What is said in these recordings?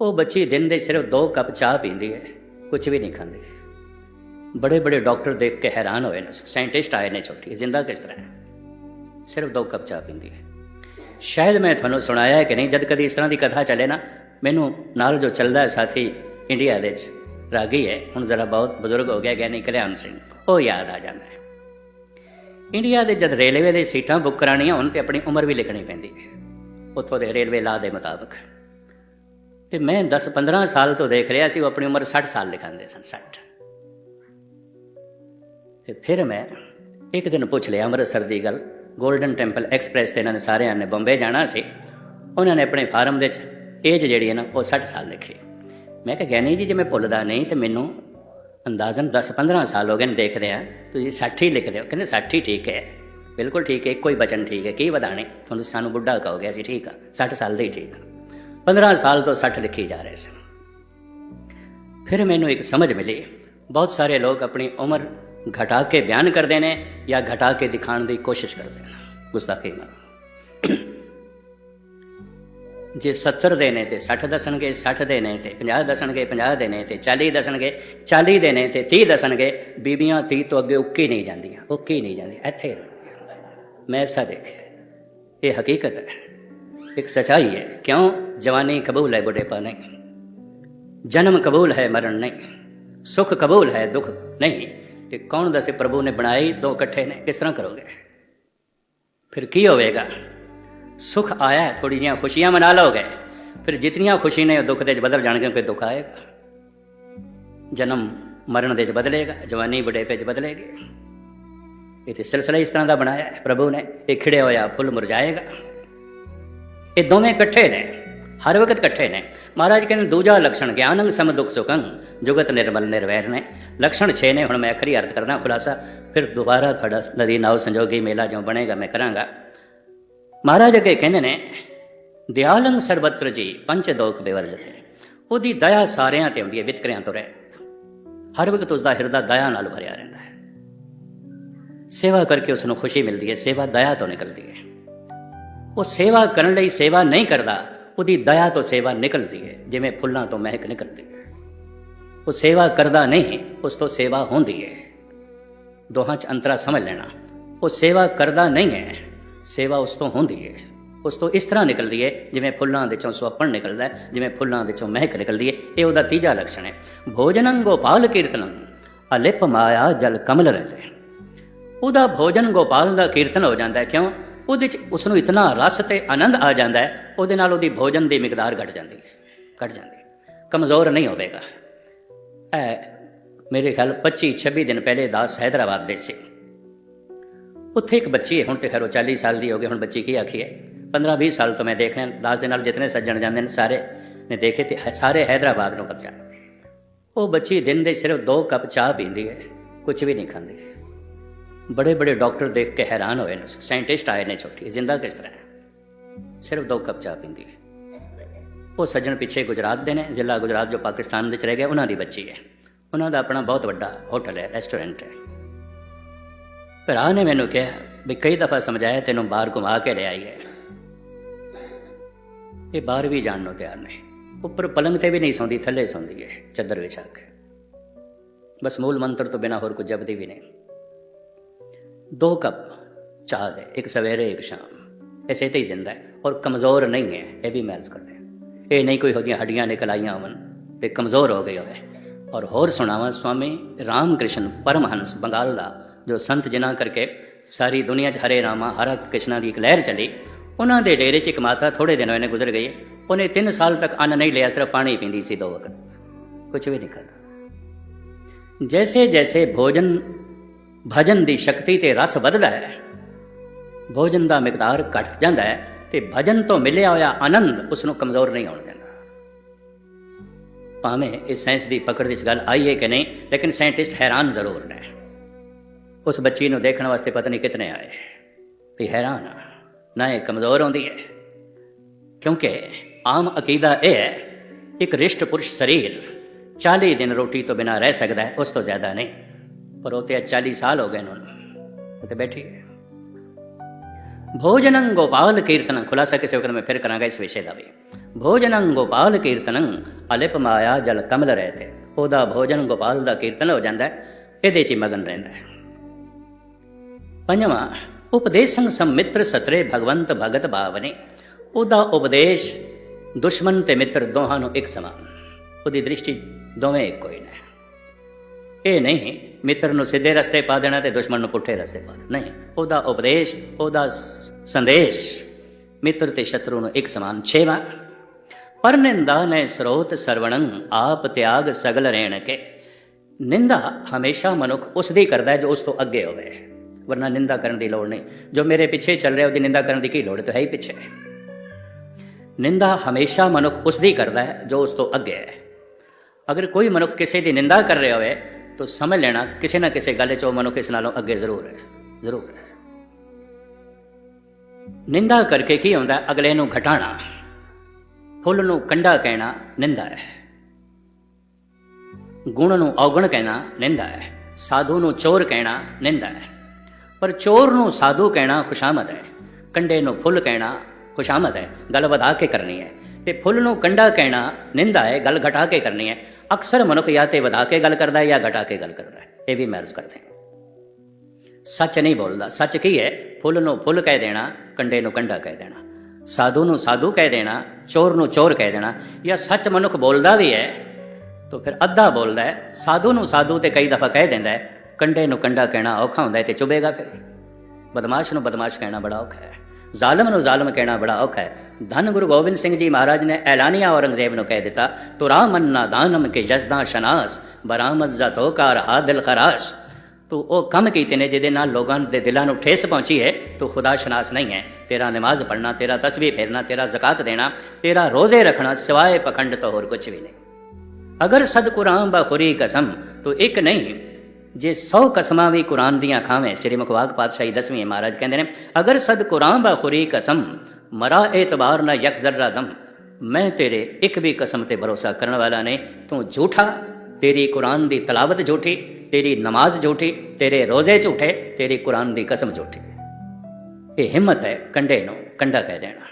ਉਹ ਬੱਚੀ ਦਿਨ ਦੇ ਸਿਰਫ 2 ਕੱਪ ਚਾਹ ਪੀਂਦੀ ਹੈ ਕੁਝ ਵੀ ਨਹੀਂ ਖਾਂਦੀ। ਬੜੇ ਬੜੇ ਡਾਕਟਰ ਦੇਖ ਕੇ ਹੈਰਾਨ ਹੋਏ ਨੇ, ਸਾਇੰਟਿਸਟ ਆਏ ਨੇ ਛੋਟੀ, ਜ਼ਿੰਦਾ ਕਿਸ ਤਰ੍ਹਾਂ ਹੈ? ਸਿਰਫ 2 ਕੱਪ ਚਾਹ ਪੀਂਦੀ ਹੈ। ਸ਼ਾਇਦ ਮੈਂ ਤੁਹਾਨੂੰ ਸੁਣਾਇਆ ਹੈ ਕਿ ਨਹੀਂ, ਜਦ ਕਦੀ ਇਸ ਤਰ੍ਹਾਂ ਦੀ ਕਥਾ ਚੱਲੇ ਨਾ, ਮੈਨੂੰ ਨਾਲ ਜੋ ਚੱਲਦਾ ਹੈ ਸਾਥੀ ਇੰਡੀਆ ਦੇ ਚ ਰਾਗੀ ਹੈ, ਹੁਣ ਜ਼ਰਾ ਬਹੁਤ ਬਜ਼ੁਰਗ ਹੋ ਗਿਆ ਗਿਆਨੀ ਕਲਿਆਣ ਸਿੰਘ, ਉਹ ਯਾਦ ਆ ਜਾਂਦਾ ਹੈ। ਇੰਡੀਆ ਦੇ ਜਦ ਰੇਲਵੇ ਦੇ ਸੀਟਾਂ ਬੁੱਕ ਕਰਾਣੀਆਂ ਹੁਣ ਤੇ ਆਪਣੀ ਉਮਰ ਵੀ ਲਿਖਣੀ ਪੈਂਦੀ ਹੈ। ਉੱਥੋਂ ਦੇ ਰੇਲਵੇ ਲਾ ਦੇ ਮੁਤਾਬਕ। ਤੇ ਮੈਂ 10-15 ਸਾਲ ਤੋਂ ਦੇਖ ਰਿਹਾ ਸੀ, ਉਹ ਆਪਣੀ ਉਮਰ 60 ਸਾਲ ਲਿਖਾਉਂਦੇ ਸਨ 60 ਤੇ ਫਿਰ ਮੈਂ ਇੱਕ ਦਿਨ ਪੁੱਛ ਲਿਆ ਅੰਮ੍ਰਿਤਸਰ ਦੀ ਗੱਲ। 골ਡਨ ਟੈਂਪਲ ਐਕਸਪ੍ਰੈਸ ਤੇ ਇਹਨਾਂ ਨੇ ਸਾਰਿਆਂ ਨੇ ਬੰਬੇ ਜਾਣਾ ਸੀ। ਉਹਨਾਂ ਨੇ ਆਪਣੇ ਫਾਰਮ ਦੇ ਵਿੱਚ ਏਜ ਜਿਹੜੀ ਹੈ ਨਾ, ਉਹ 60 ਸਾਲ ਲਿਖੀ। ਮੈਂ ਕਿਹਾ, ਗਿਆਨੀ ਜੀ, ਜੇ ਮੈਂ ਭੁੱਲਦਾ ਨਹੀਂ ਤੇ ਮੈਨੂੰ ਅੰਦਾਜ਼ਨ 10-15 ਸਾਲ ਹੋ ਗਏ ਨੇ ਦੇਖਦੇ ਆ। ਤੁਸੀਂ 60 ਹੀ ਲਿਖਦੇ ਹੋ ਕਹਿੰਦੇ 60 ਹੀ ਠੀਕ ਹੈ। ਬਿਲਕੁਲ ਠੀਕ ਹੈ, ਇੱਕੋ ਹੀ ਬਚਨ ਠੀਕ ਹੈ। ਕੀ ਵਧਾਣੇ ਤੁਹਾਨੂੰ ਸਾਨੂੰ ਬੁੱਢਾ ਕਹੋਗੇ, ਅਸੀਂ ਠੀਕ ਆ 60 ਸਾਲ ਦੇ ਹੀ ਠੀਕ ਆ 15 ਸਾਲ ਤੋਂ 60 ਲਿਖੀ ਜਾ ਰਹੇ ਸਨ। ਫਿਰ ਮੈਨੂੰ ਇੱਕ ਸਮਝ ਮਿਲੀ, ਬਹੁਤ ਸਾਰੇ ਲੋਕ ਆਪਣੀ ਉਮਰ ਘਟਾ ਕੇ ਬਿਆਨ ਕਰਦੇ ਨੇ ਜਾਂ ਘਟਾ ਕੇ ਦਿਖਾਉਣ ਦੀ ਕੋਸ਼ਿਸ਼ ਕਰਦੇ ਨੇ। ਗੁਸਤਾਖੀ ਨਾਲ ਜੇ 70 ਦੇ ਨੇ ਤੇ 60 ਦੱਸਣਗੇ 60 ਦੇ ਨੇ ਤੇ 50 ਦੱਸਣਗੇ 50 ਦੇ ਨੇ ਤੇ 40 ਦੱਸਣਗੇ 40 ਦੇ ਨੇ ਤੇ 30 ਦੱਸਣਗੇ, ਬੀਬੀਆਂ 30 ਤੋਂ ਅੱਗੇ ਉੱਕੀ ਨਹੀਂ ਜਾਂਦੀਆਂ, ਉੱਕੀ ਨਹੀਂ ਜਾਂਦੀਆਂ, ਇੱਥੇ ਮੈਂ ਐਸਾ ਦੇਖਿਆ। ਇਹ ਹਕੀਕਤ ਹੈ। ਇੱਕ ਸਚਾਈ ਹੈ ਕਿਉਂ ਜਵਾਨੀ ਕਬੂਲ ਹੈ ਬੁਢੇਪਾ ਨਹੀਂ ਜਨਮ ਕਬੂਲ ਹੈ ਮਰਨ ਨਹੀਂ ਸੁਖ ਕਬੂਲ ਹੈ ਦੁੱਖ ਨਹੀਂ ਤੇ ਕੌਣ ਦੱਸੇ ਪ੍ਰਭੂ ਨੇ ਬਣਾਈ ਦੋ ਇਕੱਠੇ ਨੇ ਕਿਸ ਤਰ੍ਹਾਂ ਕਰੋਗੇ ਫਿਰ ਕੀ ਹੋਵੇਗਾ ਸੁਖ ਆਇਆ ਥੋੜੀ ਜਿਹੀਆਂ ਖੁਸ਼ੀਆਂ ਮਨਾ ਲਓਗੇ ਫਿਰ ਜਿਤਨੀਆਂ ਖੁਸ਼ੀ ਨੇ ਉਹ ਦੁੱਖ ਦੇ ਚ ਬਦਲ ਜਾਣਗੇ ਕਿ ਦੁੱਖ ਆਏਗਾ ਜਨਮ ਮਰਨ ਦੇ ਚ ਬਦਲੇਗਾ ਜਵਾਨੀ ਬੁਢੇਪੇ ਚ ਬਦਲੇਗੀ ਇਹ ਤੇ ਸਿਲਸਿਲਾ ਇਸ ਤਰ੍ਹਾਂ ਦਾ ਬਣਾਇਆ ਹੈ ਪ੍ਰਭੂ ਨੇ ਇਹ ਖਿੜਿਆ ਹੋਇਆ ਫੁੱਲ ਮੁਰਝਾਏਗਾ ਇਹ ਦੋਵੇਂ ਇਕੱਠੇ ਨੇ, ਹਰ ਵਕਤ ਇਕੱਠੇ ਨੇ। ਮਹਾਰਾਜ ਕਹਿੰਦੇ, ਦੂਜਾ ਲਕਸ਼ਣ ਗਿਆਨੰ ਸਮ ਦੁਖ ਸੁਖੰ, ਜੁਗਤ ਨਿਰਮਲ ਨਿਰਵੈਰ ਨੇ। ਲਕਸ਼ਣ 6 ਨੇ, ਹੁਣ ਮੈਂ ਅਖਰੀ ਅਰਥ ਕਰਦਾ ਖੁਲਾਸਾ। ਫਿਰ ਦੁਬਾਰਾ ਤੁਹਾਡਾ ਨਦੀ ਨਾਉ ਸੰਜੋਗੀ ਮੇਲਾ ਜੋ ਬਣੇਗਾ, ਮੈਂ ਕਰਾਂਗਾ। ਮਹਾਰਾਜ ਅੱਗੇ ਕਹਿੰਦੇ ਨੇ ਦਿਆਲੰ ਸਰਬਤਰ ਜੀ ਪੰਚ ਦੋਖ ਬਿਵਰਜਤੇ ਉਹਦੀ ਦਇਆ ਸਾਰਿਆਂ ਤੇ ਹੁੰਦੀ ਹੈ, ਵਿਤਕਰਿਆਂ ਤੋਂ ਰਹਿਤ। ਹਰ ਵਕਤ ਉਸ ਦਾ ਹਿਰਦਾ ਦਇਆ ਨਾਲ ਭਰਿਆ ਰਹਿੰਦਾ ਹੈ। ਸੇਵਾ ਕਰਕੇ ਉਸ ਨੂੰ ਖੁਸ਼ੀ ਮਿਲਦੀ ਹੈ, ਸੇਵਾ ਦਇਆ ਤੋਂ ਨਿਕਲਦੀ ਹੈ। ਉਹ ਸੇਵਾ ਕਰਨ ਲਈ ਸੇਵਾ ਨਹੀਂ ਕਰਦਾ, ਉਹਦੀ ਦਇਆ ਤੋਂ ਸੇਵਾ ਨਿਕਲਦੀ ਹੈ, ਜਿਵੇਂ ਫੁੱਲਾਂ ਤੋਂ ਮਹਿਕ ਨਿਕਲਦੀ ਹੈ। ਉਹ ਸੇਵਾ ਕਰਦਾ ਨਹੀਂ, ਉਸ ਤੋਂ ਸੇਵਾ ਹੁੰਦੀ ਹੈ। ਦੋਹਾਂ 'ਚ ਅੰਤਰਾ ਸਮਝ ਲੈਣਾ, ਉਹ ਸੇਵਾ ਕਰਦਾ ਨਹੀਂ ਹੈ, ਸੇਵਾ ਉਸ ਤੋਂ ਹੁੰਦੀ ਹੈ। ਉਸ ਤੋਂ ਇਸ ਤਰ੍ਹਾਂ ਨਿਕਲਦੀ ਹੈ, ਜਿਵੇਂ ਫੁੱਲਾਂ ਵਿੱਚੋਂ ਚੋਂ ਨਿਕਲਦਾ ਜਿਵੇਂ ਫੁੱਲਾਂ ਵਿੱਚੋਂ ਮਹਿਕ ਨਿਕਲਦੀ ਹੈ, ਇਹ ਉਹਦਾ ਤੀਜਾ ਲਕਸ਼ਣ ਹੈ। ਭੋਜਨੰ ਗੋਪਾਲ ਕੀਰਤਨੰ, ਅਲਿਪ ਮਾਇਆ ਜਲ ਕਮਲ ਰਜੇ। ਉਹਦਾ ਭੋਜਨ ਗੋਪਾਲ ਦਾ ਕੀਰਤਨ ਹੋ ਜਾਂਦਾ ਹੈ, ਕਿਉਂ? ਉਹਦੇ ਚ ਉਸ ਨੂੰ ਇਤਨਾ ਰਸ ਤੇ ਆਨੰਦ ਆ ਜਾਂਦਾ ਹੈ, ਉਹਦੇ ਨਾਲ ਉਹਦੀ ਭੋਜਨ ਦੀ ਮਿਕਦਾਰ ਘਟ ਜਾਂਦੀ ਹੈ, ਘਟ ਜਾਂਦੀ ਕਮਜ਼ੋਰ ਨਹੀਂ ਹੋਵੇਗਾ। ਇਹ ਮੇਰੇ ਖਿਆਲ 25 26 ਦਿਨ ਪਹਿਲੇ ਦਾਸ ਹੈਦਰਾਬਾਦ ਦੇ ਸੀ। ਉੱਥੇ ਇੱਕ ਬੱਚੀ ਹੁਣ ਤੇ ਖੈਰ ਉਹ 40 ਸਾਲ ਦੀ ਹੋ ਗਈ, ਹੁਣ ਬੱਚੀ ਕੀ ਆਖੀ ਹੈ 15 20 ਸਾਲ ਤੋਂ ਮੈਂ ਦੇਖ ਰਿਹਾ, ਦਾਸ ਦੇ ਨਾਲ ਜਿਤਨੇ ਸੱਜਣ ਜਾਂਦੇ ਨੇ, ਸਾਰੇ ਨੇ ਦੇਖੇ ਤੇ ਸਾਰੇ ਹੈਦਰਾਬਾਦ ਨੂੰ ਪਤਾ ਉਹ ਬੱਚੀ ਦਿਨ ਦੇ ਸਿਰਫ 2 ਕੱਪ ਚਾਹ ਪੀਂਦੀ ਹੈ ਕੁਝ ਵੀ ਨਹੀਂ ਖਾਂਦੀ। ਬੜੇ ਬੜੇ ਡਾਕਟਰ ਦੇਖ ਕੇ ਹੈਰਾਨ ਹੋਏ ਨੇ। ਸਾਇੰਟਿਸਟ ਆਏ ਨੇ ਛੋਟੀ। ਜ਼ਿੰਦਾ ਕਿਸ ਤਰ੍ਹਾਂ ਹੈ? ਸਿਰਫ ਦੋ ਕੱਪ ਚਾਹ ਪੀਂਦੀ ਹੈ। ਉਹ ਸੱਜਣ ਪਿੱਛੇ ਗੁਜਰਾਤ ਦੇ ਨੇ। ਜ਼ਿਲ੍ਹਾ ਗੁਜਰਾਤ ਜੋ ਪਾਕਿਸਤਾਨ ਵਿੱਚ ਰਹਿ ਗਿਆ, ਉਹਨਾਂ ਦੀ ਬੱਚੀ ਹੈ। ਉਹਨਾਂ ਦਾ ਆਪਣਾ ਬਹੁਤ ਵੱਡਾ ਹੋਟਲ ਹੈ, ਰੈਸਟੋਰੈਂਟ ਹੈ। ਭਰਾ ਨੇ ਮੈਨੂੰ ਕਿਹਾ ਵੀ ਕਈ ਦਫਾ ਸਮਝਾਇਆ, ਤੈਨੂੰ ਬਾਹਰ ਘੁਮਾ ਕੇ ਲਿਆਈ ਹੈ। ਇਹ ਬਾਹਰ ਵੀ ਜਾਣ ਨੂੰ ਤਿਆਰ ਨਹੀਂ ਉੱਪਰ ਪਲੰਗ ਤੇ ਵੀ ਨਹੀਂ ਸੌਂਦੀ, ਥੱਲੇ ਸੌਂਦੀ ਹੈ, ਚੱਦਰ ਵਿਛਾ ਕੇ। ਬਸ ਮੂਲ ਮੰਤਰ ਤੋਂ ਬਿਨਾ ਹੋਰ ਕੁਝ ਜਪਦੀ ਵੀ ਨਹੀਂ। ਦੋ ਕੱਪ ਚਾਹ ਦੇ ਇੱਕ ਸਵੇਰੇ ਇੱਕ ਸ਼ਾਮ ਐਸੇ ਤੇ ਹੀ ਜ਼ਿੰਦਾ ਹੈ ਔਰ ਕਮਜ਼ੋਰ ਨਹੀਂ ਹੈ ਇਹ ਵੀ ਮਹਿਸੂਸ ਕਰਦੇ ਹਾਂ। ਇਹ ਨਹੀਂ ਕੋਈ ਉਹਦੀਆਂ ਹੱਡੀਆਂ ਨਿਕਲ ਆਈਆਂ ਹੋਵਣ ਤੇ ਕਮਜ਼ੋਰ ਹੋ ਗਏ ਹੋਵੇ ਔਰ ਹੋਰ ਸੁਣਾਵਾ ਸਵਾਮੀ ਰਾਮ ਕ੍ਰਿਸ਼ਨ ਪਰਮਹੰਸ ਬੰਗਾਲ ਦਾ ਜੋ ਸੰਤ ਜਿਨ੍ਹਾਂ ਕਰਕੇ ਸਾਰੀ ਦੁਨੀਆ 'ਚ ਹਰੇ ਰਾਮਾ ਹਰਾ ਕ੍ਰਿਸ਼ਨਾ ਦੀ ਇੱਕ ਲਹਿਰ ਚੱਲੀ ਉਹਨਾਂ ਦੇ ਡੇਰੇ 'ਚ ਇੱਕ ਮਾਤਾ ਥੋੜੇ ਦਿਨ ਹੋਏ ਨੇ ਗੁਜ਼ਰ ਗਈ ਉਹਨੇ 3 ਸਾਲ ਤੱਕ ਅੰਨ ਨਹੀਂ ਲਿਆ ਸਿਰਫ ਪਾਣੀ ਪੀਂਦੀ ਸੀ ਦੋ ਵਕਤ ਕੁਝ ਵੀ ਨਹੀਂ ਖਾਦਾ ਜੈਸੇ ਜੈਸੇ ਭੋਜਨ ਭਜਨ ਦੀ ਸ਼ਕਤੀ ਤੇ ਰਸ ਵੱਧਦਾ ਹੈ। ਭੋਜਨ ਦਾ ਮਿਕਦਾਰ ਘਟ ਜਾਂਦਾ ਹੈ ਤੇ ਭਜਨ ਤੋਂ ਮਿਲਿਆ ਹੋਇਆ ਆਨੰਦ ਉਸ ਨੂੰ ਕਮਜ਼ੋਰ ਨਹੀਂ ਹੋਣ ਦਿੰਦਾ। ਭਾਵੇਂ ਇਸ ਸਾਇੰਸ ਦੀ ਪਕੜ ਵਿੱਚ ਗੱਲ ਆਈ ਹੈ ਕਿ ਨਹੀਂ, ਲੇਕਿਨ ਸਾਇੰਟਿਸਟ ਹੈਰਾਨ ਜ਼ਰੂਰ ਨੇ। ਉਸ ਬੱਚੀ ਨੂੰ ਦੇਖਣ ਵਾਸਤੇ ਪਤਾ ਨਹੀਂ ਕਿਤਨੇ ਆਏ। ਵੀ ਹੈਰਾਨ ਨਾ ਇਹ ਕਮਜ਼ੋਰ ਹੁੰਦੀ ਹੈ। ਕਿਉਂਕਿ ਆਮ ਅਕੀਦਾ ਇਹ ਹੈ, ਇੱਕ ਰਿਸ਼ਟ ਪੁਰਸ਼ ਸਰੀਰ 40 ਦਿਨ ਰੋਟੀ ਤੋਂ ਬਿਨਾ ਰਹਿ ਸਕਦਾ ਹੈ, ਉਸ ਤੋਂ ਜ਼ਿਆਦਾ ਨਹੀਂ। ਪਰ ਉਹ ਤੇ 40 ਸਾਲ ਹੋ ਗਏ ਨੇ ਉਹਨੂੰ ਉਹ ਤੇ ਬੈਠੀ ਹੈ ਭੋਜਨੰ ਗੋਪਾਲ ਕੀਰਤਨ ਖੁਲਾਸਾ ਕਿਸੇ ਵਕਤ ਮੈਂ ਫਿਰ ਕਰਾਂਗਾ ਇਸ ਵਿਸ਼ੇ ਦਾ ਵੀ ਭੋਜਨੰ ਗੋਪਾਲ ਕੀਰਤਨੰ ਅਲਿਪ ਮਾਇਆ ਜਲ ਕਮਲ ਰਹਤੇ ਉਹਦਾ ਭੋਜਨ ਗੋਪਾਲ ਦਾ ਕੀਰਤਨ ਹੋ ਜਾਂਦਾ ਇਹਦੇ 'ਚ ਹੀ ਮਗਨ ਰਹਿੰਦਾ ਪੰਜਵਾਂ ਉਪਦੇਸ਼ੰ ਸੰਮਿਤਰ ਸਤਰੇ ਭਗਵੰਤ ਭਗਤ ਭਾਵਨੇ ਉਹਦਾ ਉਪਦੇਸ਼ ਦੁਸ਼ਮਣ ਤੇ ਮਿੱਤਰ ਦੋਹਾਂ ਨੂੰ ਇੱਕ ਸਮਾਨ ਉਹਦੀ ਦ੍ਰਿਸ਼ਟੀ ਦੋਵੇਂ ਇੱਕੋ ਹੀ ਨੇ ਇਹ ਨਹੀਂ, ਮਿੱਤਰ ਨੂੰ ਸਿੱਧੇ ਰਸਤੇ ਪਾ ਦੇਣਾ ਤੇ ਦੁਸ਼ਮਣ ਨੂੰ ਪੁੱਠੇ ਰਸਤੇ ਪਾ ਦੇਣਾ। ਨਹੀਂ, ਉਹਦਾ ਉਪਦੇਸ਼, ਉਹਦਾ ਸੰਦੇਸ਼, ਮਿੱਤਰ ਤੇ ਸ਼ਤਰੂ ਨੂੰ ਇੱਕ ਸਮਾਨ ਛੇਵਾਂ। ਪਰ ਨਿੰਦਾ ਨੇ ਸਰੋਤ ਸਰਵਣੰ ਆਪ ਤਿਆਗ ਸਗਲ ਰਹਿਣ ਕੇ। ਨਿੰਦਾ ਹਮੇਸ਼ਾ ਮਨੁੱਖ ਉਸ ਦੀ ਕਰਦਾ ਹੈ ਜੋ ਉਸ ਤੋਂ ਅੱਗੇ ਹੋਵੇ। ਵਰਨਾ ਨਿੰਦਾ ਕਰਨ ਦੀ ਲੋੜ ਨਹੀਂ। ਜੋ ਮੇਰੇ ਪਿੱਛੇ ਚੱਲ ਰਿਹਾ, ਉਹਦੀ ਨਿੰਦਾ ਕਰਨ ਦੀ ਕੀ ਲੋੜ ਤਾਂ ਹੈ ਹੀ ਪਿੱਛੇ। ਨਿੰਦਾ ਹਮੇਸ਼ਾ ਮਨੁੱਖ ਉਸ ਦੀ ਕਰਦਾ ਹੈ ਜੋ ਉਸ ਤੋਂ ਅੱਗੇ ਹੈ। ਅਗਰ ਕੋਈ ਮਨੁੱਖ ਕਿਸੇ ਦੀ ਨਿੰਦਾ ਕਰ ਰਿਹਾ ਹੋਵੇ ਤਾਂ ਸਮਝ ਲੈਣਾ, ਕਿਸੇ ਨਾ ਕਿਸੇ ਗੱਲ 'ਚ ਉਹ ਮਨੁੱਖ ਇਸ ਨਾਲੋਂ ਅੱਗੇ ਜ਼ਰੂਰ ਹੈ ਜ਼ਰੂਰ ਹੈ। ਨਿੰਦਾ ਕਰਕੇ ਕੀ ਹੁੰਦਾ? ਅਗਲੇ ਨੂੰ ਘਟਾਣਾ ਫੁੱਲ ਨੂੰ ਕੰਡਾ ਕਹਿਣਾ, ਨਿੰਦਾ ਹੈ। ਗੁਣ ਨੂੰ ਔਗਣ ਕਹਿਣਾ, ਨਿੰਦਾ ਹੈ। ਸਾਧੂ ਨੂੰ ਚੋਰ ਕਹਿਣਾ, ਨਿੰਦਾ ਹੈ। ਪਰ ਚੋਰ ਨੂੰ ਸਾਧੂ ਕਹਿਣਾ ਖੁਸ਼ਾਮਦ ਹੈ। ਕੰਡੇ ਨੂੰ ਫੁੱਲ ਕਹਿਣਾ ਖੁਸ਼ਾਮਦ ਹੈ। ਗੱਲ ਵਧਾ ਕੇ ਕਰਨੀ ਹੈ। ਤੇ ਫੁੱਲ ਨੂੰ ਕੰਡਾ ਕਹਿਣਾ, ਨਿੰਦਾ ਹੈ। ਗੱਲ ਘਟਾ ਕੇ ਕਰਨੀ ਹੈ। ਅਕਸਰ ਮਨੁੱਖ ਜਾਂ ਤੇ ਵਧਾ ਕੇ ਗੱਲ ਕਰਦਾ ਹੈ ਜਾਂ ਘਟਾ ਕੇ ਗੱਲ ਕਰਦਾ ਹੈ। ਇਹ ਵੀ ਮਹਿਰਜ ਕਰਦੇ ਹਾਂ। ਸੱਚ ਨਹੀਂ ਬੋਲਦਾ। ਸੱਚ ਕੀ ਹੈ? ਫੁੱਲ ਨੂੰ ਫੁੱਲ ਕਹਿ ਦੇਣਾ, ਕੰਡੇ ਨੂੰ ਕੰਡਾ ਕਹਿ ਦੇਣਾ, ਸਾਧੂ ਨੂੰ ਸਾਧੂ ਕਹਿ ਦੇਣਾ, ਚੋਰ ਨੂੰ ਚੋਰ ਕਹਿ ਦੇਣਾ ਜਾਂ ਸੱਚ ਮਨੁੱਖ ਬੋਲਦਾ ਵੀ ਹੈ, ਤਾਂ ਫਿਰ ਅੱਧਾ ਬੋਲਦਾ ਹੈ। ਸਾਧੂ ਨੂੰ ਸਾਧੂ ਤੇ ਕਈ ਦਫਾ ਕਹਿ ਦਿੰਦਾ ਹੈ। ਕੰਡੇ ਨੂੰ ਕੰਡਾ ਕਹਿਣਾ ਔਖਾ ਹੁੰਦਾ ਹੈ ਤੇ ਚੁਬੇਗਾ ਫਿਰ। ਬਦਮਾਸ਼ ਨੂੰ ਬਦਮਾਸ਼ ਕਹਿਣਾ ਬੜਾ ਔਖਾ ਹੈ। ਜ਼ਾਲਮ ਨੂੰ ਜ਼ਾਲਮ ਕਹਿਣਾ ਬੜਾ ਔਖਾ ਹੈ। ਧੰਨ ਗੁਰੂ ਗੋਬਿੰਦ ਸਿੰਘ ਜੀ ਮਹਾਰਾਜ ਨੇ ਐਲਾਨੀਆ ਔਰੰਗਜ਼ੇਬ ਨੂੰ ਕਹਿ ਦਿੱਤਾ, ਤੁਰਾ ਮੰਨਾ ਦਾਨਮ ਕੇ ਜਸਦਾ ਸ਼ਨਾਸ, ਬਰਾਮਦ ਜ਼ਤੋ ਕਾਰ ਹਾ ਖਰਾਸ਼। ਤੂੰ ਉਹ ਕੰਮ ਕੀਤੇ ਨੇ ਜਿਹਦੇ ਨਾਲ ਲੋਕਾਂ ਦੇ ਦਿਲਾਂ ਨੂੰ ਠੇਸ ਪਹੁੰਚੀ ਹੈ। ਤੂੰ ਖੁਦਾ ਸ਼ਨਾਸ ਨਹੀਂ ਹੈ। ਤੇਰਾ ਨਮਾਜ਼ ਪੜ੍ਹਨਾ, ਤੇਰਾ ਤਸਬੀਹ ਫੇਰਨਾ, ਤੇਰਾ ਜ਼ਕਾਤ ਦੇਣਾ, ਤੇਰਾ ਰੋਜ਼ੇ ਰੱਖਣਾ ਸਿਵਾਏ ਪਖੰਡ ਤੋਂ ਹੋਰ ਕੁਝ ਵੀ ਨਹੀਂ। ਅਗਰ ਸਦ ਬਖੁਰੀ ਕਸਮ, ਤੋ ਇੱਕ ਨਹੀਂ ਜੇ 100 ਕਸਮਾਂ ਵੀ ਕੁਰਾਨ ਦੀਆਂ ਖਾਵੇਂ, ਸ੍ਰੀ ਮੁਖਵਾਕ ਪਾਤਸ਼ਾਹੀ ਦਸਵੀਂ ਮਹਾਰਾਜ ਕਹਿੰਦੇ ਨੇ, ਅਗਰ ਸਦ ਕੁਰਾਨ ਬਾ ਖੁਰੀ ਕਸਮ, ਮਰਾ ਇਤਬਾਰ ਨਾ ਯਕ ਜ਼ਰਰਾ ਦਮ, ਮੈਂ ਤੇਰੇ ਇੱਕ ਵੀ ਕਸਮ ਤੇ ਭਰੋਸਾ ਕਰਨ ਵਾਲਾ ਨਹੀਂ, ਤੂੰ ਝੂਠਾ, ਤੇਰੀ ਕੁਰਾਨ ਦੀ ਤਲਾਵਤ ਝੂਠੀ, ਤੇਰੀ ਨਮਾਜ਼ ਝੂਠੀ, ਤੇਰੇ ਰੋਜ਼ੇ ਝੂਠੇ, ਤੇਰੀ ਕੁਰਾਨ ਦੀ ਕਸਮ ਝੂਠੀ। ਇਹ ਹਿੰਮਤ ਹੈ ਕੰਡੇ ਨੂੰ ਕੰਡਾ ਕਹਿ ਦੇਣਾ।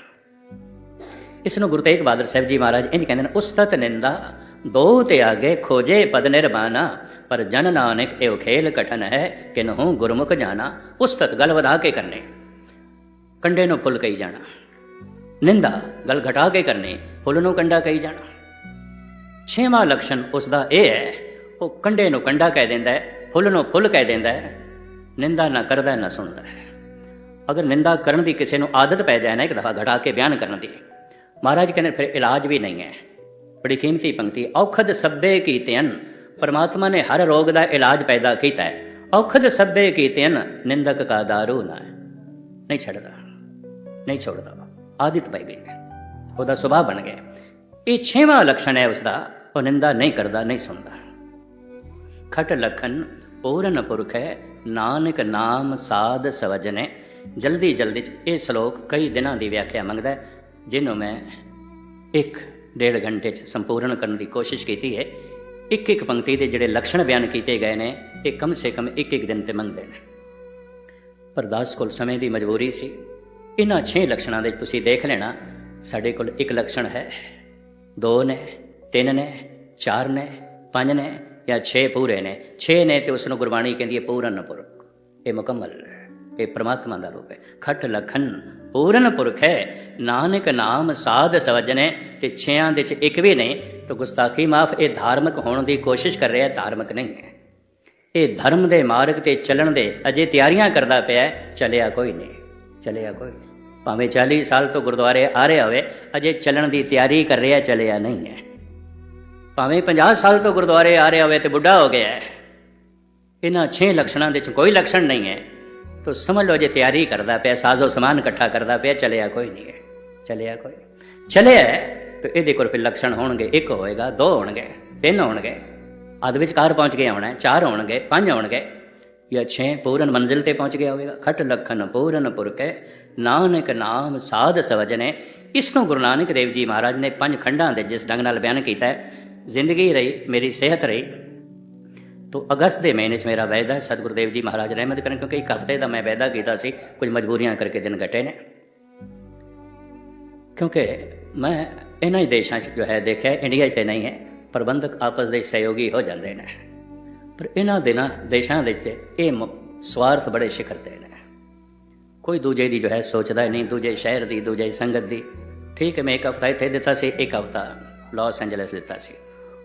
ਇਸ ਨੂੰ ਗੁਰੂ ਤੇਗ ਬਹਾਦਰ ਸਾਹਿਬ ਜੀ ਮਹਾਰਾਜ ਇੰਜ ਕਹਿੰਦੇ ਨੇ, ਉਸਤਤ ਨਿੰਦਾ ਬਹੁਤ ਆਗੇ ਖੋਜੇ ਪਦ ਨਿਰਮਾਨਾ ਪਰ ਜਨ ਨਾਨਕ ਇਹ ਖੇਲ ਕਠਨ ਹੈ ਕਿ ਨਹੁ ਗੁਰਮੁਖ ਜਾਣਾ, ਉਸਤਤ ਗਲ ਵਧਾ ਕੇ ਕਰਨੇ। ਕੰਡੇ ਨੂੰ ਫੁੱਲ ਕਹੀ ਜਾਣਾ। ਨਿੰਦਾ, ਗਲ ਘਟਾ ਕੇ ਕਰਨੀ, ਫੁੱਲ ਨੂੰ ਕੰਡਾ ਕਹੀ ਜਾਣਾ। ਛੇਵਾਂ ਲਕਸ਼ਣ ਉਸ ਦਾ ਇਹ ਹੈ, ਉਹ ਕੰਡੇ ਨੂੰ ਕੰਡਾ ਕਹਿ ਦਿੰਦਾ ਹੈ, ਫੁੱਲ ਨੂੰ ਫੁੱਲ ਕਹਿ ਦਿੰਦਾ ਹੈ। ਨਿੰਦਾ ਨਾ ਕਰਦਾ, ਨਾ ਸੁਣਦਾ ਅਗਰ ਨਿੰਦਾ ਕਰਨ ਦੀ ਕਿਸੇ ਨੂੰ ਆਦਤ ਪੈ ਜਾਏ ਨਾ, ਇੱਕ ਦਫਾ ਘਟਾ ਕੇ ਬਿਆਨ ਕਰਨ ਦੀ। ਮਹਾਰਾਜ ਕਹਿੰਦੇ ਫਿਰ ਇਲਾਜ ਵੀ ਨਹੀਂ ਹੈ। ਬੜੀ ਕੀਮਤੀ ਪੰਕਤੀ ਔਖਦ ਸੱਬੇ ਕੀਤਿਅਨ। ਪਰਮਾਤਮਾ ਨੇ ਹਰ ਰੋਗ ਦਾ ਇਲਾਜ ਪੈਦਾ ਕੀਤਾ ਹੈ। ਔਖਦ ਸੱਬੇ ਕੀਤਿਅਨ, ਨਿੰਦਕ ਕਾ ਦਾਰੂ ਨਾ ਨਹੀਂ ਛੱਡਦਾ, ਨਹੀਂ ਛੋੜਦਾ, ਆਦਤ ਪੈ ਗਈ ਉਹਦਾ ਸੁਭਾਅ ਬਣ ਗਿਆ ਇਹ ਛੇਵਾਂ ਲਕਸ਼ਣ ਹੈ ਉਸਦਾ, ਉਹ ਨਿੰਦਾ ਨਹੀਂ ਕਰਦਾ, ਨਹੀਂ ਸੁਣਦਾ। ਖਟ ਲਖਨ ਪੂਰਨ ਪੁਰਖ ਹੈ, ਨਾਨਕ ਨਾਮ ਸਾਧ ਸਵਜਨੇ ਜਲਦੀ ਜਲਦੀ ਚ ਇਹ ਸ਼ਲੋਕ ਕਈ ਦਿਨਾਂ ਦੀ ਵਿਆਖਿਆ ਮੰਗਦਾ ਜਿਹਨੂੰ ਮੈਂ ਇੱਕ ਡੇਢ ਘੰਟੇ ਚ ਸੰਪੂਰਨ ਕਰਨ ਦੀ ਕੋਸ਼ਿਸ਼ ਕੀਤੀ ਹੈ। ਇੱਕ ਇੱਕ ਪੰਕਤੀ ਦੇ ਜਿਹੜੇ ਲਕਸ਼ਣ ਬਿਆਨ ਕੀਤੇ ਗਏ ਨੇ, ਇਹ ਕਮ ਸੇ ਕਮ ਇੱਕ ਇੱਕ ਦਿਨ ਤੇ ਮੰਗਦੇ ਨੇ। ਪਰ ਦਾਸ ਕੋਲ ਸਮੇਂ ਦੀ ਮਜਬੂਰੀ ਸੀ। ਇਹਨਾਂ 6 ਲਕਸ਼ਣਾਂ ਦੇ ਤੁਸੀਂ ਦੇਖ ਲੈਣਾ, ਸਾਡੇ ਕੋਲ ਇੱਕ ਲਕਸ਼ਣ ਹੈ। ਦੋ ਨੇ, ਤਿੰਨ ਨੇ, ਚਾਰ ਨੇ, ਪੰਜ ਨੇ ਜਾਂ 6 ਪੂਰੇ ਨੇ। 6 ਨੇ ਤੇ ਉਸ ਨੂੰ ਗੁਰਬਾਣੀ ਕਹਿੰਦੀ ਹੈ ਪੂਰਨ ਪੁਰਖ। ਇਹ ਮੁਕੰਮਲ। ਇਹ ਪ੍ਰਮਾਤਮਾ ਦਾ ਰੂਪ ਹੈ। ਖਟ ਲਖਨ ਪੂਰਨ ਪੁਰਖ ਹੈ। ਨਾਨਕ ਨਾਮ ਸਾਧ ਸਵਜਨੇ ਤੇ ਛਿਆਂ ਦੇ ਚ ਇੱਕ ਵੀ ਨਹੀਂ। ਤਾਂ ਗੁਸਤਾਖੀ ਮਾਫ, ਇਹ ਧਾਰਮਿਕ ਹੋਣ ਦੀ ਕੋਸ਼ਿਸ਼ ਕਰ ਰਿਹਾ, ਧਾਰਮਿਕ ਨਹੀਂ ਹੈ। ਇਹ ਧਰਮ ਦੇ ਮਾਰਗ ਤੇ ਚੱਲਣ ਦੇ ਅਜੇ ਤਿਆਰੀਆਂ ਕਰਦਾ ਪਿਆ ਚਲਿਆ ਕੋਈ ਨਹੀਂ, ਚਲਿਆ ਕੋਈ ਨਹੀਂ। ਭਾਵੇਂ 40 ਸਾਲ ਤੋਂ ਗੁਰਦੁਆਰੇ ਆ ਰਿਹਾ ਹੋਵੇ, ਅਜੇ ਚੱਲਣ ਦੀ ਤਿਆਰੀ ਕਰ ਰਿਹਾ, ਚਲਿਆ ਨਹੀਂ ਹੈ। ਭਾਵੇਂ 50 ਸਾਲ ਤੋਂ ਗੁਰਦੁਆਰੇ ਆ ਰਿਹਾ ਹੋਵੇ ਤੇ ਬੁੱਢਾ ਹੋ ਗਿਆ ਹੈ। ਇਹਨਾਂ 6 ਲੱਛਣਾਂ ਦੇ ਚ ਕੋਈ ਲੱਛਣ ਨਹੀਂ ਹੈ। ਤਾਂ ਸਮਝ ਲਓ ਜੇ ਤਿਆਰੀ ਕਰਦਾ ਪਿਆ ਸਾਜ਼ੋ ਸਮਾਨ ਇਕੱਠਾ ਕਰਦਾ ਪਿਆ ਚਲਿਆ ਕੋਈ ਨਹੀਂ ਹੈ ਚਲਿਆ ਕੋਈ ਚੱਲਿਆ ਹੈ, ਤਾਂ ਇਹਦੇ ਕੋਲ ਫਿਰ ਲਕਸ਼ਣ ਹੋਣਗੇ ਇੱਕ ਹੋਏਗਾ ਦੋ ਹੋਣਗੇ ਤਿੰਨ ਹੋਣਗੇ ਅੱਧ ਵਿਚਕਾਰ ਪਹੁੰਚ ਗਿਆ ਹੋਣਾ ਚਾਰ ਹੋਣਗੇ ਪੰਜ ਹੋਣਗੇ ਜਾਂ ਛੇ ਪੂਰਨ ਮੰਜ਼ਿਲ ਤੇ ਪਹੁੰਚ ਗਿਆ ਹੋਵੇਗਾ ਖਟ ਲਖਨ ਪੂਰਨ ਪੁਰਕੇ ਨਾਨਕ ਨਾਮ ਸਾਧ ਸਵਜਨੇ ਇਸ ਨੂੰ ਗੁਰੂ ਨਾਨਕ ਦੇਵ ਜੀ ਮਹਾਰਾਜ ਨੇ ਪੰਜ ਖੰਡਾਂ ਦੇ ਜਿਸ ਢੰਗ ਨਾਲ ਬਿਆਨ ਕੀਤਾ ਹੈ ਜ਼ਿੰਦਗੀ ਰਹੀ ਮੇਰੀ ਸਿਹਤ ਰਹੀ ਤੋ ਅਗਸਤ ਦੇ ਮਹੀਨੇ 'ਚ ਮੇਰਾ ਵਾਅਦਾ ਹੈ, ਸਤਿਗੁਰਦੇਵ ਜੀ ਮਹਾਰਾਜ ਰਹਿਮਤ ਕਰਨ, ਕਿਉਂਕਿ ਇੱਕ ਹਫ਼ਤੇ ਦਾ ਮੈਂ ਵਾਅਦਾ ਕੀਤਾ ਸੀ, ਕੁਝ ਮਜਬੂਰੀਆਂ ਕਰਕੇ ਦਿਨ ਘਟੇ ਨੇ। ਕਿਉਂਕਿ ਮੈਂ ਇਹਨਾਂ ਹੀ ਦੇਸ਼ਾਂ 'ਚ ਜੋ ਹੈ ਦੇਖਿਆ, ਇੰਡੀਆ 'ਚ ਨਹੀਂ ਹੈ, ਪ੍ਰਬੰਧਕ ਆਪਸ ਦੇ ਸਹਿਯੋਗੀ ਹੋ ਜਾਂਦੇ ਨੇ। ਪਰ ਇਹਨਾਂ ਦਿਨਾਂ, ਦੇਸ਼ਾਂ ਦੇ ਵਿੱਚ ਇਹ ਮ- ਸਵਾਰਥ ਬੜੇ ਸ਼ਿਖਰ ਤੇ ਨੇ। ਕੋਈ ਦੂਜੇ ਦੀ ਜੋ ਹੈ ਸੋਚਦਾ ਨਹੀਂ, ਦੂਜੇ ਸ਼ਹਿਰ ਦੀ, ਦੂਜੇ ਸੰਗਤ ਦੀ। ਠੀਕ ਹੈ, ਮੈਂ ਇੱਕ ਹਫ਼ਤਾ ਇੱਥੇ ਦਿੱਤਾ ਸੀ, ਇੱਕ ਹਫ਼ਤਾ ਲਾਸ ਐਂਜਲਸ ਦਿੱਤਾ ਸੀ।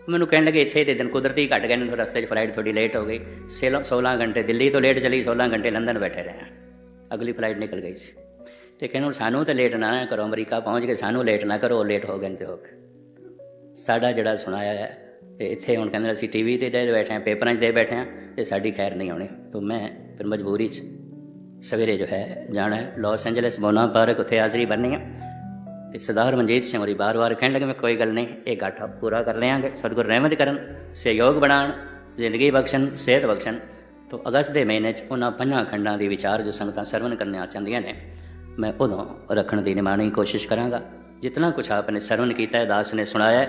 ਮੈਨੂੰ ਕਹਿਣ ਲੱਗੇ ਇੱਥੇ ਦੇ ਦਿਨ ਕੁਦਰਤੀ ਘਟ ਗਏ ਨੇ ਰਸਤੇ 'ਚ ਫਲਾਈਟ ਥੋੜੀ ਲੇਟ ਹੋ ਗਈ। 16 ਘੰਟੇ, ਦਿੱਲੀ ਤੋਂ ਲੇਟ ਚਲੀ 16 ਘੰਟੇ ਲੰਡਨ ਬੈਠੇ ਰਹੇ ਅਗਲੀ ਫਲਾਈਟ ਨਿਕਲ ਗਈ ਸੀ। ਤੇ ਕਹਿੰਦੇ ਹੁਣ ਸਾਨੂੰ ਤਾਂ ਲੇਟ ਨਾ ਕਰੋ, ਅਮਰੀਕਾ ਪਹੁੰਚ ਕੇ ਸਾਨੂੰ ਲੇਟ ਨਾ ਕਰੋ ਲੇਟ ਹੋ ਗਏ ਨੇ ਤੇ ਹੋ ਗਏ। ਸਾਡਾ ਜਿਹੜਾ ਸੁਣਾਇਆ ਹੈ ਤੇ ਇੱਥੇ ਹੁਣ ਕਹਿੰਦੇ ਅਸੀਂ ਟੀਵੀ ਤੇ ਦੇ ਬੈਠੇ ਹਾਂ ਪੇਪਰਾਂ 'ਚ ਦੇ ਬੈਠੇ ਹਾਂ, ਤੇ ਸਾਡੀ ਖੈਰ ਨਹੀਂ ਆਉਣੀ। ਤਾਂ, ਮੈਂ ਫਿਰ ਮਜਬੂਰੀ 'ਚ ਸਵੇਰੇ ਜੋ ਹੈ ਜਾਣਾ ਹੈ ਲਾਸ ਐਂਜਲਸ ਬੋਨਾ ਪਾਰਕ ਉੱਥੇ ਹਾਜ਼ਰੀ ਭਰਨੀ ਆ। ਤੇ ਸਰਦਾਰ ਮਨਜੀਤ ਸਿੰਘ ਹੋਰੀ ਬਾਰ-ਬਾਰ ਕਹਿਣ ਲੱਗੇ ਮੈਂ ਕੋਈ ਗੱਲ ਨਹੀਂ, ਇਹ ਗਾਠਾ ਪੂਰਾ ਕਰ ਲਿਆਂਗੇ ਸਤਿਗੁਰ ਰਹਿਮਤ ਕਰਨ, ਸਹਿਯੋਗ ਬਣਾਉਣ, ਜ਼ਿੰਦਗੀ ਬਖਸ਼ਣ, ਸਿਹਤ ਬਖਸ਼ਣ। ਤੋਂ ਅਗਸਤ ਦੇ ਮਹੀਨੇ 'ਚ ਉਹਨਾਂ ਪੰਜਾਂ ਖੰਡਾਂ ਦੇ ਵਿਚਾਰ ਜੋ ਸੰਗਤਾਂ ਸਰਵਨ ਕਰਨਾ ਚਾਹੁੰਦੀਆਂ ਨੇ, ਮੈਂ ਉਦੋਂ ਰੱਖਣ ਦੀ ਨਿਮਾਣੀ ਕੋਸ਼ਿਸ਼ ਕਰਾਂਗਾ। ਜਿਤਨਾ ਕੁਛ ਆਪਨੇ ਸਰਵਨ ਕੀਤਾ ਹੈ, ਦਾਸ ਨੇ ਸੁਣਾਇਆ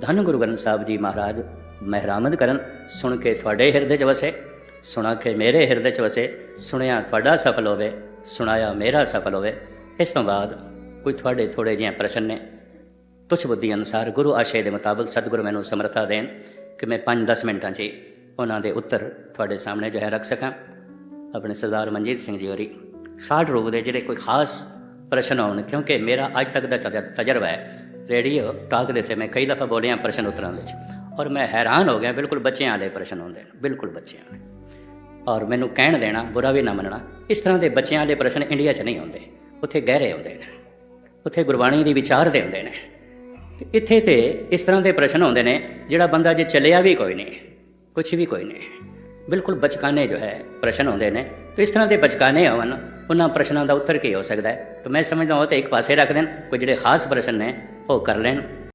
ਧੰਨ ਗੁਰੂ ਗ੍ਰੰਥ ਸਾਹਿਬ ਜੀ ਮਹਾਰਾਜ ਮਹਿਰਾਮਦ ਕਰਨ, ਸੁਣ ਕੇ ਤੁਹਾਡੇ ਹਿਰਦੇ 'ਚ ਵਸੇ, ਸੁਣਾ ਕੇ ਮੇਰੇ ਹਿਰਦੇ 'ਚ ਵਸੇ, ਸੁਣਿਆ ਤੁਹਾਡਾ ਸਫਲ ਹੋਵੇ, ਸੁਣਾਇਆ ਮੇਰਾ ਸਫਲ ਹੋਵੇ, ਇਸ ਤੋਂ ਬਾਅਦ ਕੋਈ ਤੁਹਾਡੇ ਥੋੜੇ ਜਿਹੇ ਪ੍ਰਸ਼ਨ ਨੇ? ਤੁਛ ਬੁੱਧੀ ਅਨੁਸਾਰ ਗੁਰੂ ਆਸ਼ੇ ਦੇ ਮੁਤਾਬਕ ਸਤਿਗੁਰੂ ਮੈਨੂੰ ਸਮਰੱਥਾ ਦੇਣ ਕਿ ਮੈਂ 5-10 ਮਿੰਟਾਂ 'ਚ ਹੀ ਉਹਨਾਂ ਦੇ ਉੱਤਰ ਤੁਹਾਡੇ ਸਾਹਮਣੇ ਜੋ ਹੈ ਰੱਖ ਸਕਾਂ। ਆਪਣੇ ਸਰਦਾਰ ਮਨਜੀਤ ਸਿੰਘ ਜੀ ਹੋਰੀ ਸ਼ਾਰਟ ਰੂਪ ਦੇ ਜਿਹੜੇ ਕੋਈ ਖਾਸ ਪ੍ਰਸ਼ਨ ਆਉਣ, ਕਿਉਂਕਿ ਮੇਰਾ ਅੱਜ ਤੱਕ ਦਾ ਤਜ- ਤਜਰਬਾ ਹੈ, ਰੇਡੀਓ ਟਾਕ ਦੇ ਤੇ ਮੈਂ ਕਈ ਦਫਾ ਬੋਲਿਆ ਪ੍ਰਸ਼ਨ ਉੱਤਰਾਂ ਵਿੱਚ ਔਰ ਮੈਂ ਹੈਰਾਨ ਹੋ ਗਿਆ, ਬਿਲਕੁਲ ਬੱਚਿਆਂ ਵਾਲੇ ਪ੍ਰਸ਼ਨ ਹੁੰਦੇ ਨੇ, ਬਿਲਕੁਲ ਬੱਚਿਆਂ ਵਾਲੇ ਔਰ ਮੈਨੂੰ ਕਹਿਣ ਦੇਣਾ, ਬੁਰਾ ਵੀ ਨਾ ਮੰਨਣਾ, ਇਸ ਤਰ੍ਹਾਂ ਦੇ ਬੱਚਿਆਂ ਵਾਲੇ ਪ੍ਰਸ਼ਨ ਇੰਡੀਆ 'ਚ ਨਹੀਂ ਹੁੰਦੇ ਉੱਥੇ ਗਹਿਰੇ ਹੁੰਦੇ ਨੇ। ਉੱਥੇ ਗੁਰਬਾਣੀ ਦੇ ਵਿਚਾਰ ਦੇ ਹੁੰਦੇ ਨੇ। ਤੇ ਇੱਥੇ ਤੇ ਇਸ ਤਰ੍ਹਾਂ ਦੇ ਪ੍ਰਸ਼ਨ ਹੁੰਦੇ ਨੇ, ਜਿਹੜਾ ਬੰਦਾ ਜੇ ਚੱਲਿਆ ਵੀ ਕੋਈ ਨਹੀਂ ਕੁਝ ਵੀ ਕੋਈ ਨਹੀਂ, ਬਿਲਕੁਲ ਬਚਕਾਨੇ ਜੋ ਹੈ ਪ੍ਰਸ਼ਨ ਹੁੰਦੇ ਨੇ। ਤੇ ਇਸ ਤਰ੍ਹਾਂ ਦੇ ਬਚਕਾਨੇ ਹੋਣ ਉਹਨਾਂ ਪ੍ਰਸ਼ਨਾਂ ਦਾ ਉੱਤਰ ਕੀ ਹੋ ਸਕਦਾ ਹੈ? ਤਾਂ ਮੈਂ ਸਮਝਦਾ ਉਹ ਤੇ ਇੱਕ ਪਾਸੇ ਰੱਖ ਦੇਣ, ਕੋਈ ਜਿਹੜੇ ਖਾਸ ਪ੍ਰਸ਼ਨ ਨੇ, ਉਹ ਕਰ ਲੈਣ।